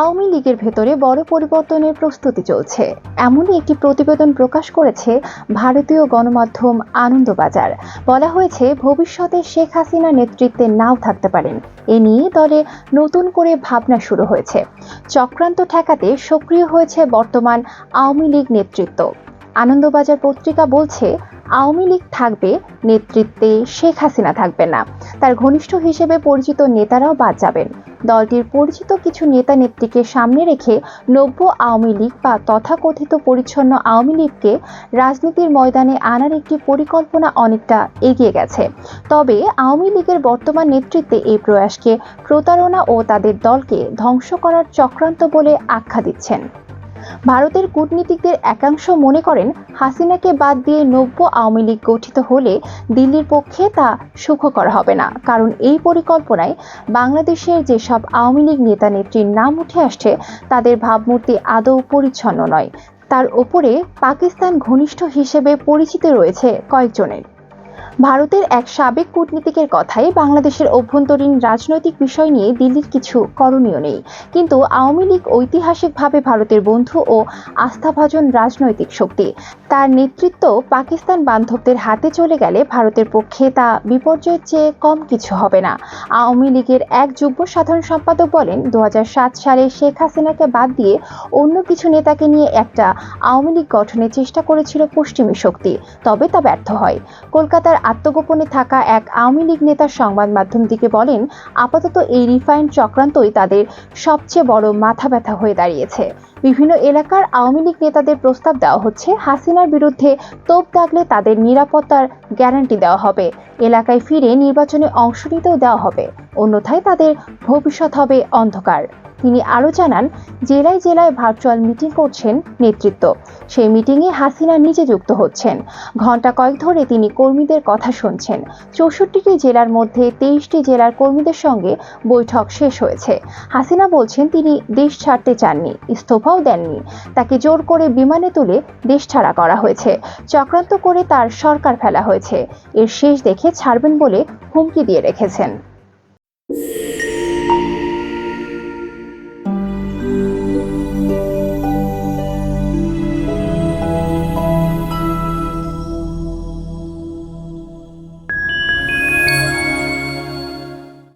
আওয়ামী লীগের ভেতরে বড় পরিবর্তনের প্রস্তুতি চলছে। এমনই একটি প্রতিবেদন প্রকাশ করেছে ভারতীয় গণমাধ্যম আনন্দবাজার। বলা হয়েছে, ভবিষ্যতে শেখ হাসিনা নেতৃত্বে নাও থাকতে পারেন। এ নিয়ে দলে নতুন করে ভাবনা শুরু হয়েছে। চক্রান্ত ঠেকাতে সক্রিয় হয়েছে বর্তমান আওয়ামী লীগ নেতৃত্ব। আনন্দবাজার পত্রিকা বলছে, আওয়ামী লীগ থাকবে, নেতৃত্বে শেখ হাসিনা থাকবে না। তার ঘনিষ্ঠ হিসেবে পরিচিত নেতারাও বাদ যাবেন। দলটির পরিচিত কিছু নেতা নেত্রীকে সামনে রেখে নব্য আওয়ামী লীগ বা তথাকথিত পরিচ্ছন্ন আওয়ামী লীগকে রাজনীতির ময়দানে আনার একটি পরিকল্পনা অনেকটা এগিয়ে গেছে। তবে আওয়ামী লীগের বর্তমান নেতৃত্বে এই প্রয়াসকে প্রতারণা ও তাদের দলকে ধ্বংস করার চক্রান্ত বলে আখ্যা দিচ্ছেন। ভারতের কূটনীতিকদের একাংশ মনে করেন, হাসিনাকে বাদ দিয়ে নব্য আওয়ামী লীগ গঠিত হলে দিল্লির পক্ষে তা সুখকর হবে না। কারণ এই পরিকল্পনায় বাংলাদেশের যেসব আওয়ামী লীগ নেতা নেত্রীর নাম উঠে আসছে, তাদের ভাবমূর্তি আদৌ পরিচ্ছন্ন নয়। তার ওপরে পাকিস্তান ঘনিষ্ঠ হিসেবে পরিচিত রয়েছে কয়েকজনের। ভারতের এক সাবেক কূটনীতিকের কথায় বাংলাদেশের অভ্যন্তরীণ রাজনৈতিক বিষয় নিয়ে দিল্লির কিছু করণীয় নেই। কিন্তু আওয়ামী লীগ ঐতিহাসিকভাবে ভারতের বন্ধু ও আস্থাভাজন রাজনৈতিক শক্তি। তার নেতৃত্ব পাকিস্তান বান্ধবদের হাতে চলে গেলে ভারতের পক্ষে তা বিপর্যয়ের চেয়ে কম কিছু হবে না। আওয়ামী লীগের এক যুগ্ম সাধারণ সম্পাদক বলেন দু হাজার সাত সালে শেখ হাসিনাকে বাদ দিয়ে অন্য কিছু নেতাকে নিয়ে একটা আওয়ামী লীগ গঠনের চেষ্টা করেছিল পশ্চিমী শক্তি। তবে তা ব্যর্থ হয়। কলকাতার আত্মগোপনে থাকা এক আওয়ামী লীগ নেতার সংবাদ মাধ্যমটিকে বলেন, আপাতত এই রিফাইন্ড চক্রান্তই তাদের সবচেয়ে বড় মাথা ব্যথা হয়ে দাঁড়িয়েছে। বিভিন্ন এলাকার আওয়ামী লীগ নেতাদের প্রস্তাব দেওয়া হচ্ছে, হাসিনার বিরুদ্ধে তোপ দাগলে তাদের নিরাপত্তার গ্যারান্টি দেওয়া হবে। এলাকায় ফিরে নির্বাচনে অংশ নিতেও দেওয়া হবে। অন্যথায় তাদের ভবিষ্যৎ হবে অন্ধকার। তিনি আরও জানান, জেলায় জেলায় ভার্চুয়াল মিটিং করছেন নেতৃত্ব। সেই মিটিংয়ে হাসিনা নিজে যুক্ত হচ্ছেন। ঘণ্টা কয়েক ধরে তিনি কর্মীদের কথা শুনছেন। চৌষট্টিটি জেলার মধ্যে তেইশটি জেলার কর্মীদের সঙ্গে বৈঠক শেষ হয়েছে। হাসিনা বলছেন, তিনি দেশ ছাড়তে চাননি, ইস্তফাও দেননি। তাকে জোর করে বিমানে তুলে দেশ ছাড়া করা হয়েছে। চক্রান্ত করে তার সরকার ফেলা হয়েছে। এর শেষ দেখে ছাড়বেন বলে হুমকি দিয়ে রেখেছেন।